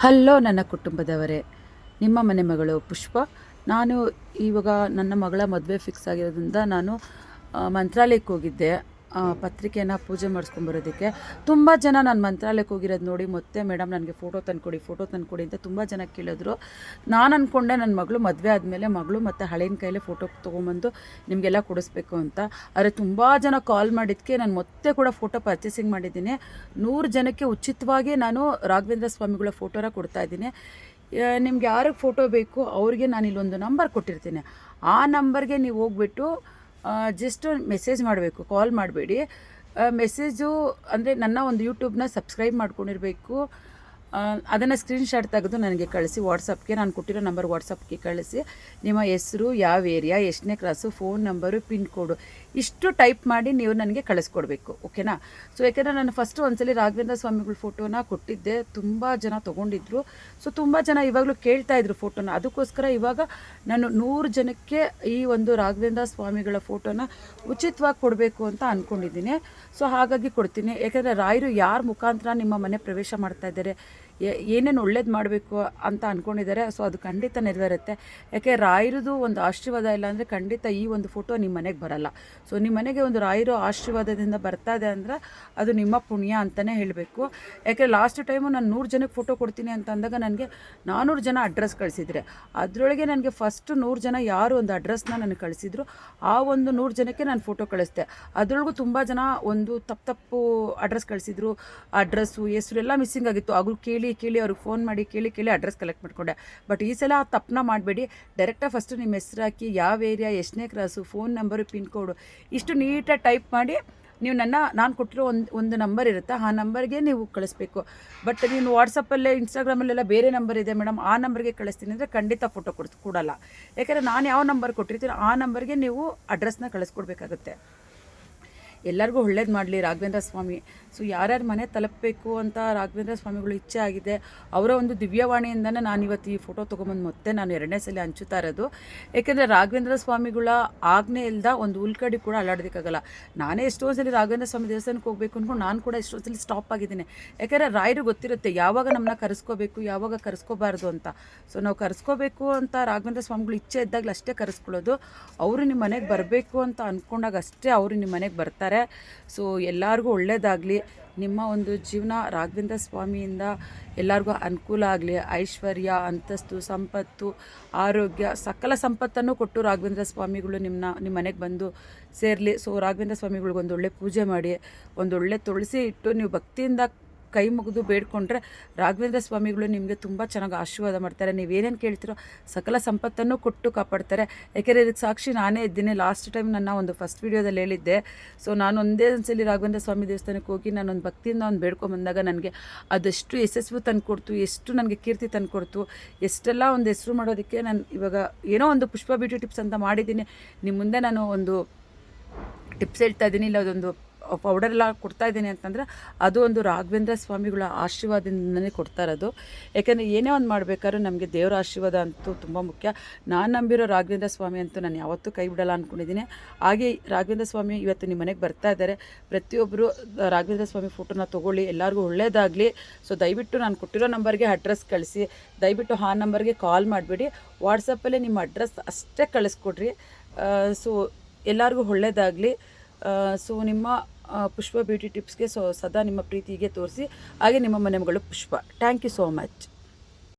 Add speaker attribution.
Speaker 1: Hello ನನ್ನ ಕುಟುಂಬದವರೇ, ನಿಮ್ಮ ಮನೆ ಮಗಳು ಪುಷ್ಪ. ನಾನು ಇವಾಗ ನನ್ನ ಮಗಳ ಮದುವೆ ಫಿಕ್ಸ್ ಆಗಿರೋದ್ರಿಂದ ನಾನು ಮಂತ್ರಾಲಯಕ್ಕೆ ಹೋಗಿದ್ದೆ. ಆ, ಪತ್ರಿಕೆನ ಪೂಜೆ ಮಾಡಿಸ್ಕೊಂಬರೋದಕ್ಕೆ ತುಂಬ ಜನ ನಾನು ಮಂತ್ರಾಲಯಕ್ಕೆ ಹೋಗಿರೋದು ನೋಡಿ ಮತ್ತೆ ಮೇಡಮ್ ನನಗೆ ಫೋಟೋ ತಂದುಕೊಡಿ ಫೋಟೋ ತಂದುಕೊಡಿ ಅಂತ ತುಂಬ ಜನ ಕೇಳಿದ್ರು. ನಾನು ಅಂದ್ಕೊಂಡೆ ನನ್ನ ಮಗಳು ಮದುವೆ ಆದಮೇಲೆ ಮಗಳು ಮತ್ತು ಹಳೆಯ ಕೈಲೇ ಫೋಟೋ ತೊಗೊಂಬಂದು ನಿಮಗೆಲ್ಲ ಕೊಡಿಸ್ಬೇಕು ಅಂತ. ಆದರೆ ತುಂಬ ಜನ ಕಾಲ್ ಮಾಡಿದ್ದಕ್ಕೆ ನಾನು ಮತ್ತೆ ಕೂಡ ಫೋಟೋ ಪರ್ಚೇಸಿಂಗ್ ಮಾಡಿದ್ದೀನಿ. ನೂರು ಜನಕ್ಕೆ ಉಚಿತವಾಗಿ ನಾನು ರಾಘವೇಂದ್ರ ಸ್ವಾಮಿಗಳ ಫೋಟೋನ ಕೊಡ್ತಾ ಇದ್ದೀನಿ. ನಿಮ್ಗೆ ಯಾರಿಗೆ ಫೋಟೋ ಬೇಕು ಅವ್ರಿಗೆ ನಾನು ಇಲ್ಲೊಂದು ನಂಬರ್ ಕೊಟ್ಟಿರ್ತೀನಿ. ಆ ನಂಬರ್ಗೆ ನೀವು ಹೋಗ್ಬಿಟ್ಟು ಜಸ್ಟ್ ಮೆಸೇಜ್ ಮಾಡಬೇಕು ಕಾಲ್ ಮಾಡಬೇಡಿ. ಮೆಸೇಜು ಅಂದರೆ ನನ್ನ ಒಂದು ಯೂಟ್ಯೂಬ್ನ ಸಬ್ಸ್ಕ್ರೈಬ್ ಮಾಡ್ಕೊಂಡಿರಬೇಕು. ಅದನ್ನು ಸ್ಕ್ರೀನ್ಶಾಟ್ ತೆಗೆದು ನನಗೆ ಕಳಿಸಿ ವಾಟ್ಸಪ್ಗೆ ನಾನು ಕೊಟ್ಟಿರೋ ನಂಬರ್ ವಾಟ್ಸಪ್ಗೆ ಕಳಿಸಿ. ನಿಮ್ಮ ಹೆಸರು, ಯಾವ ಏರಿಯಾ ಎಷ್ಟನೇ class phone number pin code ಇಷ್ಟು ಟೈಪ್ ಮಾಡಿ ನೀವು ನನಗೆ ಕಳಿಸ್ಕೊಡ್ಬೇಕು ಓಕೆನಾ ಸೊ ಯಾಕೆಂದರೆ ನಾನು ಫಸ್ಟು ಒಂದ್ಸಲಿ ರಾಘವೇಂದ್ರ ಸ್ವಾಮಿಗಳ ಫೋಟೋನ ಕೊಟ್ಟಿದ್ದೆ. ತುಂಬ ಜನ ತೊಗೊಂಡಿದ್ರು. ಸೊ ತುಂಬ ಜನ ಇವಾಗಲೂ ಕೇಳ್ತಾ ಇದ್ರು ಫೋಟೋನ ಅದಕ್ಕೋಸ್ಕರ ಇವಾಗ ನಾನು ನೂರು ಜನಕ್ಕೆ ಈ ಒಂದು ರಾಘವೇಂದ್ರ ಸ್ವಾಮಿಗಳ ಫೋಟೋನ ಉಚಿತವಾಗಿ ಕೊಡಬೇಕು ಅಂತ ಅಂದ್ಕೊಂಡಿದ್ದೀನಿ ಸೊ ಹಾಗಾಗಿ ಕೊಡ್ತೀನಿ. ಯಾಕೆಂದರೆ ರಾಯರು ಯಾರ ಮುಖಾಂತರ ನಿಮ್ಮ ಮನೆ ಪ್ರವೇಶ ಮಾಡ್ತಾ ಇದ್ದಾರೆ? ಏನೇನು ಒಳ್ಳೇದು ಮಾಡಬೇಕು ಅಂತ ಅಂದ್ಕೊಂಡಿದ್ದಾರೆ ಸೊ ಅದು ಖಂಡಿತ ನೆರವೇರುತ್ತೆ. ಯಾಕೆ, ರಾಯರದು ಒಂದು ಆಶೀರ್ವಾದ ಇಲ್ಲ ಅಂದರೆ ಖಂಡಿತ ಈ ಒಂದು ಫೋಟೋ ನಿಮ್ಮ ಮನೆಗೆ ಬರಲ್ಲ. ಸೊ ನಿಮ್ಮ ಮನೆಗೆ ಒಂದು ರಾಯರು ಆಶೀರ್ವಾದದಿಂದ ಬರ್ತಾ ಇದೆ ಅಂದರೆ ಅದು ನಿಮ್ಮ ಪುಣ್ಯ ಅಂತಲೇ ಹೇಳಬೇಕು. ಯಾಕೆ ಲಾಸ್ಟ್ ಟೈಮು ನಾನು ನೂರು ಜನಕ್ಕೆ ಫೋಟೋ ಕೊಡ್ತೀನಿ ಅಂತ ಅಂದಾಗ ನನಗೆ ನಾನ್ನೂರು ಜನ ಅಡ್ರೆಸ್ ಕಳಿಸಿದ್ರೆ. ಅದರೊಳಗೆ ನನಗೆ ಫಸ್ಟ್ ನೂರು ಜನ ಯಾರು ಒಂದು ಅಡ್ರೆಸ್ನ ನನಗೆ ಕಳಿಸಿದ್ರು, ಆ ಒಂದು ನೂರು ಜನಕ್ಕೆ ನಾನು ಫೋಟೋ ಕಳಿಸ್ದೆ. ಅದರೊಳಗೂ ತುಂಬ ಜನ ಒಂದು ತಪ್ಪು ತಪ್ಪು ಅಡ್ರೆಸ್ ಕಳಿಸಿದ್ರು. ಅಡ್ರೆಸ್ಸು ಹೆಸರು ಎಲ್ಲ ಮಿಸ್ಸಿಂಗ್ ಆಗಿತ್ತು. ಅಗಳು ಕೇಳಿ ಕೇಳಿ ಅವ್ರಿಗೆ ಫೋನ್ ಮಾಡಿ ಕೇಳಿ ಕೇಳಿ ಅಡ್ರೆಸ್ ಕಲೆಕ್ಟ್ ಮಾಡಿಕೊಂಡೆ. ಬಟ್ ಈ ಸಲ ಆ ತಪ್ಪನ್ನ ಮಾಡಬೇಡಿ. ಡೈರೆಕ್ಟಾಗಿ ಫಸ್ಟು ನಿಮ್ಮ ಹೆಸ್ರು ಹಾಕಿ, ಯಾವ ಏರಿಯಾ ಎಷ್ಟನೇ cross phone number pin code ಇಷ್ಟು ನೀಟಾಗಿ ಟೈಪ್ ಮಾಡಿ, ನೀವು ನನ್ನ, ನಾನು ಕೊಟ್ಟಿರೋ ಒಂದು ಒಂದು ನಂಬರ್ ಇರುತ್ತೆ, ಆ ನಂಬರ್ಗೆ ನೀವು ಕಳಿಸ್ಬೇಕು. ಬಟ್ ನೀನು ವಾಟ್ಸಪ್ಪಲ್ಲೇ ಇನ್ಸ್ಟಾಗ್ರಾಮಲ್ಲೆಲ್ಲ ಬೇರೆ ನಂಬರ್ ಇದೆ ಮೇಡಮ್ ಆ ನಂಬರ್ಗೆ ಕಳಿಸ್ತೀನಿ ಅಂದರೆ ಖಂಡಿತ ಫೋಟೋ ಕೊಡ್, ಕೊಡೋಲ್ಲ. ಯಾಕಂದರೆ ನಾನು ಯಾವ ನಂಬರ್ ಕೊಟ್ಟಿರ್ತೀನಿ ಆ ನಂಬರ್ಗೆ ನೀವು ಅಡ್ರೆಸ್ನ ಕಳಿಸ್ಕೊಡ್ಬೇಕಾಗುತ್ತೆ. ಎಲ್ಲರಿಗೂ ಒಳ್ಳೇದು ಮಾಡಲಿ ರಾಘವೇಂದ್ರ ಸ್ವಾಮಿ. ಸೊ ಯಾರ್ಯಾರ ಮನೆ ತಲುಪಬೇಕು ಅಂತ ರಾಘವೇಂದ್ರ ಸ್ವಾಮಿಗಳು ಇಚ್ಛೆ ಆಗಿದೆ, ಅವರ ಒಂದು ದಿವ್ಯವಾಣಿಯಿಂದನೇ ನಾನು ಇವತ್ತು ಈ ಫೋಟೋ ತೊಗೊಂಬಂದು ಮತ್ತೆ ನಾನು ಎರಡನೇ ಸಲ ಹಂಚುತ್ತಾ ಇರೋದು. ಏಕೆಂದರೆ ರಾಘವೇಂದ್ರ ಸ್ವಾಮಿಗಳ ಆಜ್ಞೆ ಇಲ್ಲದ ಒಂದು ಉಲ್ಕಡಿ ಕೂಡ ಅಲ್ಲಾಡೋದಕ್ಕಾಗಲ್ಲ. ನಾನೇ ಎಷ್ಟೊಂದು ಸಲ ರಾಘವೇಂದ್ರ ಸ್ವಾಮಿ ದೇವಸ್ಥಾನಕ್ಕೆ ಹೋಗಬೇಕು ಅಂದ್ಕೊಂಡು ನಾನು ಕೂಡ ಎಷ್ಟೊಂದು ಸಲ ಸ್ಟಾಪ್ ಆಗಿದ್ದೀನಿ. ಯಾಕೆಂದರೆ ರಾಯರು ಗೊತ್ತಿರುತ್ತೆ, ಯಾವಾಗ ನಮ್ಮನ್ನ ಕರೆಸ್ಕೋಬೇಕು, ಯಾವಾಗ ಕರೆಸ್ಕೋಬಾರ್ದು ಅಂತ. ಸೊ ನಾವು ಕರೆಸ್ಕೋಬೇಕು ಅಂತ ರಾಘವೇಂದ್ರ ಸ್ವಾಮಿಗಳು ಇಚ್ಛೆ ಇದ್ದಾಗಲೂ ಅಷ್ಟೇ ಕರೆಸ್ಕೊಳ್ಳೋದು. ಅವರು ನಿಮ್ಮ ಮನೆಗೆ ಬರಬೇಕು ಅಂತ ಅಂದ್ಕೊಂಡಾಗ ಅಷ್ಟೇ ಅವರು ನಿಮ್ಮ ಮನೆಗೆ ಬರ್ತಾರೆ. ಸೊ ಎಲ್ಲರಿಗೂ ಒಳ್ಳೇದಾಗಲಿ. ನಿಮ್ಮ ಒಂದು ಜೀವನ ರಾಘವೇಂದ್ರ ಸ್ವಾಮಿಯಿಂದ ಎಲ್ಲರಿಗೂ ಅನುಕೂಲ ಆಗಲಿ. ಐಶ್ವರ್ಯ, ಅಂತಸ್ತು, ಸಂಪತ್ತು, ಆರೋಗ್ಯ, ಸಕಲ ಸಂಪತ್ತನ್ನು ಕೊಟ್ಟು ರಾಘವೇಂದ್ರ ಸ್ವಾಮಿಗಳು ನಿಮ್ಮನ್ನ ನಿಮ್ಮ ಮನೆಗೆ ಬಂದು ಸೇರಲಿ. ಸೊ ರಾಘವೇಂದ್ರ ಸ್ವಾಮಿಗಳಿಗೆ ಒಂದು ಒಳ್ಳೆ ಪೂಜೆ ಮಾಡಿ. ಒಂದೊಳ್ಳೆ ತುಳಸಿ ಇಟ್ಟು ನೀವು ಭಕ್ತಿಯಿಂದ ಕೈ ಮುಗಿದು ಬೇಡ್ಕೊಂಡ್ರೆ ರಾಘವೇಂದ್ರ ಸ್ವಾಮಿಗಳು ನಿಮಗೆ ತುಂಬ ಚೆನ್ನಾಗಿ ಆಶೀರ್ವಾದ ಮಾಡ್ತಾರೆ. ನೀವೇನೇನು ಕೇಳ್ತೀರೋ ಸಕಲ ಸಂಪತ್ತನ್ನು ಕೊಟ್ಟು ಕಾಪಾಡ್ತಾರೆ. ಯಾಕೆಂದರೆ ಇದಕ್ಕೆ ಸಾಕ್ಷಿ ನಾನೇ ಇದ್ದೀನಿ. ಲಾಸ್ಟ್ ಟೈಮ್ ನನ್ನ ಒಂದು ಫಸ್ಟ್ ವೀಡಿಯೋದಲ್ಲಿ ಹೇಳಿದ್ದೆ. ಸೊ ನಾನು ಒಂದೇ ಒಂದ್ಸಲಿ ರಾಘವೇಂದ್ರ ಸ್ವಾಮಿ ದೇವಸ್ಥಾನಕ್ಕೆ ಹೋಗಿ ನಾನು ಒಂದು ಭಕ್ತಿಯಿಂದ ಒಂದು ಬೇಡ್ಕೊಂಬಂದಾಗ ನನಗೆ ಅದೆಷ್ಟು ಯಶಸ್ವಿ ತಂದುಕೊಡ್ತು ಎಷ್ಟು ನನಗೆ ಕೀರ್ತಿ ತಂದುಕೊಡ್ತು ಎಷ್ಟೆಲ್ಲ ಒಂದು ಹೆಸರು ಮಾಡೋದಕ್ಕೆ ನಾನು ಇವಾಗ ಏನೋ ಒಂದು ಪುಷ್ಪ ಬ್ಯೂಟಿ ಟಿಪ್ಸ್ ಅಂತ ಮಾಡಿದ್ದೀನಿ. ನಿಮ್ಮ ಮುಂದೆ ನಾನು ಒಂದು ಟಿಪ್ಸ್ ಹೇಳ್ತಾ ಇದ್ದೀನಿ. ಇಲ್ಲ ಅದೊಂದು ಪೌಡರ್ ಎಲ್ಲ ಕೊಡ್ತಾ ಇದ್ದೀನಿ ಅಂತಂದರೆ ಅದು ಒಂದು ರಾಘವೇಂದ್ರ ಸ್ವಾಮಿಗಳ ಆಶೀರ್ವಾದದಿಂದನೇ ಕೊಡ್ತಾ ಇರೋದು. ಯಾಕೆಂದರೆ ಏನೇ ಒಂದು ಮಾಡಬೇಕಾದ್ರೂ ನಮಗೆ ದೇವರ ಆಶೀರ್ವಾದ ಅಂತೂ ತುಂಬ ಮುಖ್ಯ. ನಾನು ನಂಬಿರೋ ರಾಘವೇಂದ್ರ ಸ್ವಾಮಿ ಅಂತೂ ನಾನು ಯಾವತ್ತೂ ಕೈ ಬಿಡಲ್ಲ ಅಂದ್ಕೊಂಡಿದ್ದೀನಿ ಹಾಗೆ ರಾಘವೇಂದ್ರ ಸ್ವಾಮಿ ಇವತ್ತು ನಿಮ್ಮ ಮನೆಗೆ ಬರ್ತಾ ಇದ್ದಾರೆ. ಪ್ರತಿಯೊಬ್ಬರು ರಾಘವೇಂದ್ರ ಸ್ವಾಮಿ ಫೋಟೋನ ತೊಗೊಳ್ಳಿ. ಎಲ್ಲರಿಗೂ ಒಳ್ಳೆಯದಾಗಲಿ ಸೊ ದಯವಿಟ್ಟು ನಾನು ಕೊಟ್ಟಿರೋ ನಂಬರ್ಗೆ ಅಡ್ರೆಸ್ ಕಳಿಸಿ. ದಯವಿಟ್ಟು ಆ ನಂಬರ್ಗೆ ಕಾಲ್ ಮಾಡಿಬಿಡಿ. ವಾಟ್ಸಪ್ಪಲ್ಲೇ ನಿಮ್ಮ ಅಡ್ರೆಸ್ ಅಷ್ಟೇ ಕಳಿಸ್ಕೊಡ್ರಿ. ಸೊ ಎಲ್ಲರಿಗೂ ಒಳ್ಳೆಯದಾಗಲಿ ಸೊ ನಿಮ್ಮ ಪುಷ್ಪ ಬ್ಯೂಟಿ ಟಿಪ್ಸ್ಗೆ ಸೊ ಸದಾ ನಿಮ್ಮ ಪ್ರೀತಿಗೆ ತೋರಿಸಿ. ಹಾಗೆ ನಿಮ್ಮ ಮನೆ ಮಗಳು Pushpa. Thank you so much